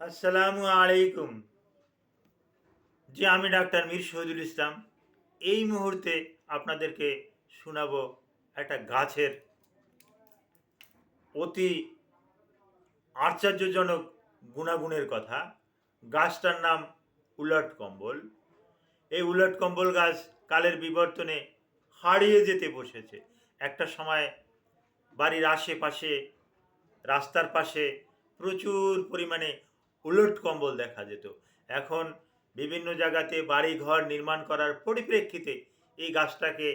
আসসালামু আলাইকুম। জি, আমি ডাক্তার মীর শহীদুল ইসলাম। এই মুহূর্তে আপনাদেরকে শোনাবো একটা গাছের অতি আশ্চর্যজনক গুণাগুণের কথা। গাছটার নাম উলট কম্বল। এই উলট কম্বল গাছ কালের বিবর্তনে হারিয়ে যেতে বসেছে। একটা সময় বাড়ির আশেপাশে, রাস্তার পাশে প্রচুর পরিমাণে উলট কম্বল দেখা যেত। এখন বিভিন্ন জায়গাতে বাড়ি ঘর নির্মাণ করার পরিপ্রেক্ষিতে এই গাছটাকে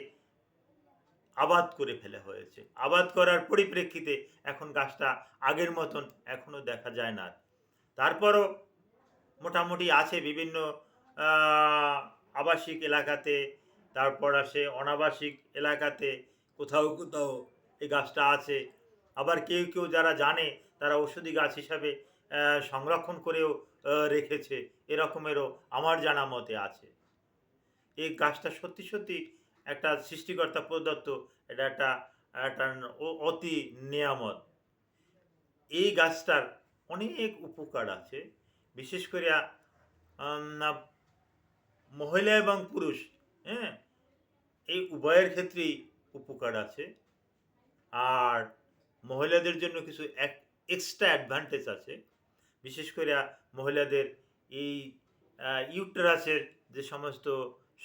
আবাদ করে ফেলা হয়েছে। আবাদ করার পরিপ্রেক্ষিতে এখন গাছটা আগের মতন এখনও দেখা যায় না। তারপরও মোটামুটি আছে বিভিন্ন আবাসিক এলাকাতে, তারপর আসে অনাবাসিক এলাকাতে, কোথাও কোথাও এই গাছটা আছে। আবার কেউ কেউ যারা জানে তারা ওষুধি গাছ হিসাবে সংরক্ষণ করেও রেখেছে। এরকমেরও আমার জানা মতে আছে। এই গাছটা সত্যি সত্যি একটা সৃষ্টিকর্তা প্রদত্ত এটা একটা একটা অতি নিয়ামত। এই গাছটার অনেক উপকার আছে। বিশেষ করে মহিলা এবং পুরুষ হ্যাঁ এই উভয়ের ক্ষেত্রেই উপকার আছে। আর মহিলাদের জন্য কিছু এক এক্সট্রা অ্যাডভান্টেজ আছে। বিশেষ করে মহিলাদের এই ইউটেরাসের যে সমস্ত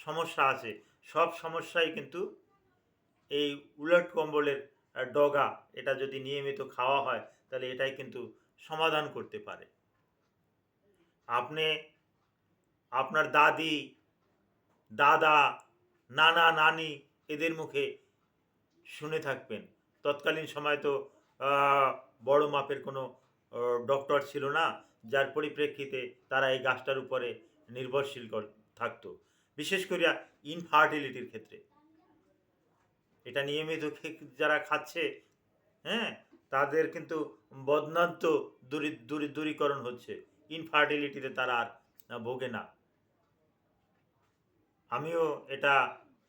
সমস্যা আছে, সব সমস্যাই কিন্তু এই উলট কম্বলের ডগা, এটা যদি নিয়মিত খাওয়া হয়, তাহলে এটাই কিন্তু সমাধান করতে পারে। আপনি, আপনার দাদি, দাদা, নানা, নানি এদের মুখে শুনে থাকবেন। তৎকালীন সময় তো বড় মাপের কোনো ডক্টর ছিল না, যার পরিপ্রেক্ষিতে তারা এই গাছটার উপরে নির্ভরশীল থাকতো। বিশেষ করে ইনফার্টিলিটির ক্ষেত্রে। এটা নিয়মিত যারা খাচ্ছে হ্যাঁ তাদের কিন্তু বদনান্ত দূরী দূরী, দূরীকরণ হচ্ছে। ইনফার্টিলিটিতে তারা আর ভোগে না। আমিও এটা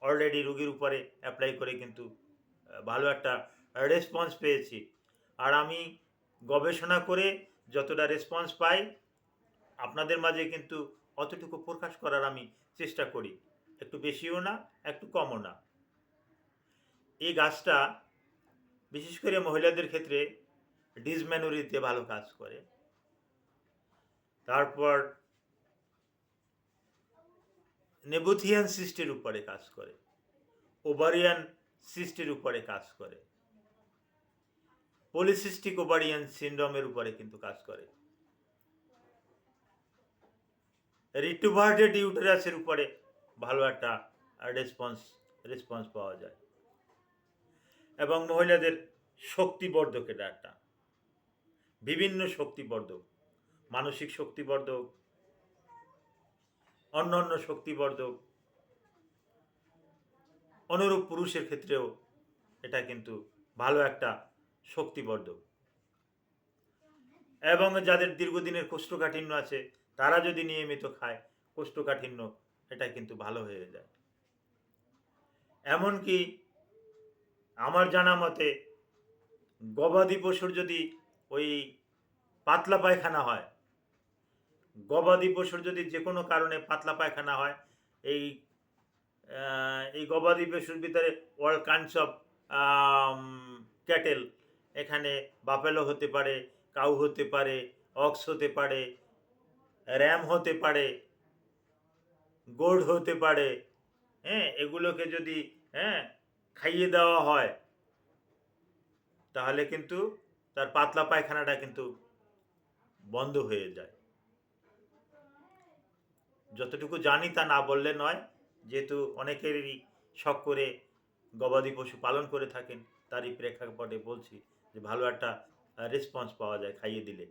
অলরেডি রুগীর উপরে অ্যাপ্লাই করে কিন্তু ভালো একটা রেসপন্স পেয়েছি। আর আমি গবেষণা করে যতটা রেসপন্স পাই, আপনাদের মাঝে কিন্তু অতটুকু প্রকাশ করার আমি চেষ্টা করি। একটু বেশিও না, একটু কমও না। এই গাছটা বিশেষ করে মহিলাদের ক্ষেত্রে ডিসম্যানুরিতে ভালো কাজ করে। তারপর নেবুথিয়ান সিস্টের উপরে কাজ করে। ওভারিয়ান সিস্টের উপরে কাজ করে। পলিসিস্টিক ওভারিয়ান সিন্ড্রোমের উপরে কিন্তু কাজ করে। রিটুভার্টেড ইউটেরাসের উপরে ভালো একটা রেসপন্স রেসপন্স পাওয়া যায়। এবং মহিলাদের শক্তিবর্ধক এটা একটা। বিভিন্ন শক্তিবর্ধক, মানসিক শক্তিবর্ধক অন্য অন্য শক্তিবর্ধক, অনুরূপ পুরুষের ক্ষেত্রেও এটা কিন্তু ভালো একটা শক্তিবর্ধক। এবং যাদের দীর্ঘদিনের কোষ্ঠকাঠিন্য আছে, তারা যদি নিয়মিত খায়, কোষ্ঠকাঠিন্য এটা কিন্তু ভালো হয়ে যায়। এমনকি আমার জানা মতে, গবাদি পশুর যদি ওই পাতলা পায়খানা হয়, গবাদি পশুর যদি যে কোনো কারণে পাতলা পায়খানা হয়, এই এই গবাদি পশুর ভিতরে অল কাইন্ডস অফ ক্যাটেল এখানে বাফেলো হতে পারে, কাউ হতে পারে, অক্স হতে পারে, র্যাম হতে পারে গোড হতে পারে হ্যাঁ এগুলোকে যদি হ্যাঁ খাইয়ে দেওয়া হয়, তাহলে কিন্তু তার পাতলা পায়খানাটা কিন্তু বন্ধ হয়ে যায়। যতটুকু জানি তা না বললে নয়, যেহেতু অনেকেরই শখ করে গবাদি পশু পালন করে থাকেন, তারই প্রেক্ষাপটে বলছি যে ভালো একটা রেসপন্স পাওয়া যায় খাইয়ে দিলে।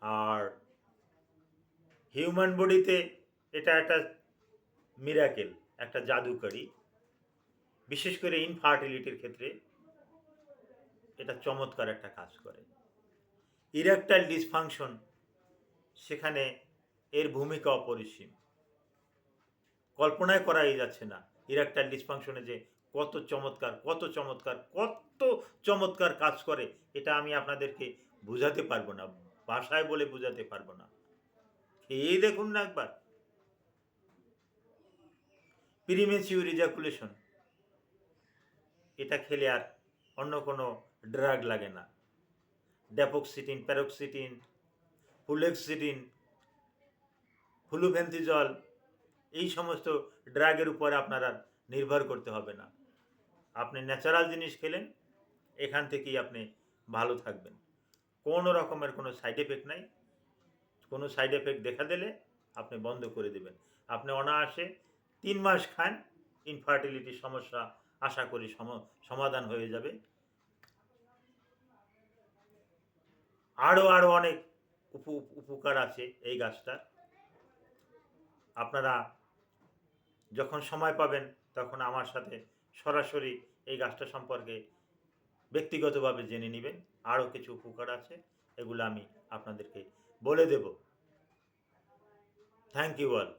আর হিউম্যান বডিতে এটা একটা মিরাকেল একটা জাদুকরি। বিশেষ করে ইনফার্টিলিটির ক্ষেত্রে এটা চমৎকার একটা কাজ করে। ইরেকটাইল ডিসফাংশন সেখানে এর ভূমিকা অপরিসীম। কল্পনায় করাই যাচ্ছে না ইরেকটাইল ডিসফাংশনে যে কত চমৎকার কত চমৎকার কত চমৎকার কাজ করে, এটা আমি আপনাদেরকে বোঝাতে পারব না, ভাষায় বলে বোঝাতে পারব না। খেয়েই দেখুন না একবার। প্রিমেচিউর ইজাকুলেশন এটা খেলে আর অন্য কোনো ড্রাগ লাগে না। ড্যাপক্সিটিন প্যারক্সিটিন ফুলেক্সিটিন ফ্লুভেন্থিজল এই সমস্ত ড্রাগের উপর আপনার আর নির্ভর করতে হবে না। আপনি ন্যাচারাল জিনিস খেলেন, এখান থেকেই আপনি ভালো থাকবেন। কোনো রকমের কোনো সাইড এফেক্ট নাই। কোনো সাইড এফেক্ট দেখা দিলে আপনি বন্ধ করে দেবেন। আপনি অনায়াসে তিন মাস খান ইনফার্টিলিটির সমস্যা আশা করি সম- সমাধান হয়ে যাবে। আরও আরও অনেক উপ- উপকার আছে এই গাছটার আপনারা যখন সময় পাবেন, তখন আমার সাথে সরাসরি এই গাছটা সম্পর্কে ব্যক্তিগতভাবে জেনে নেবেন। আরও কিছু উপকার আছে, এগুলো আমি আপনাদেরকে বলে দেব। Thank you all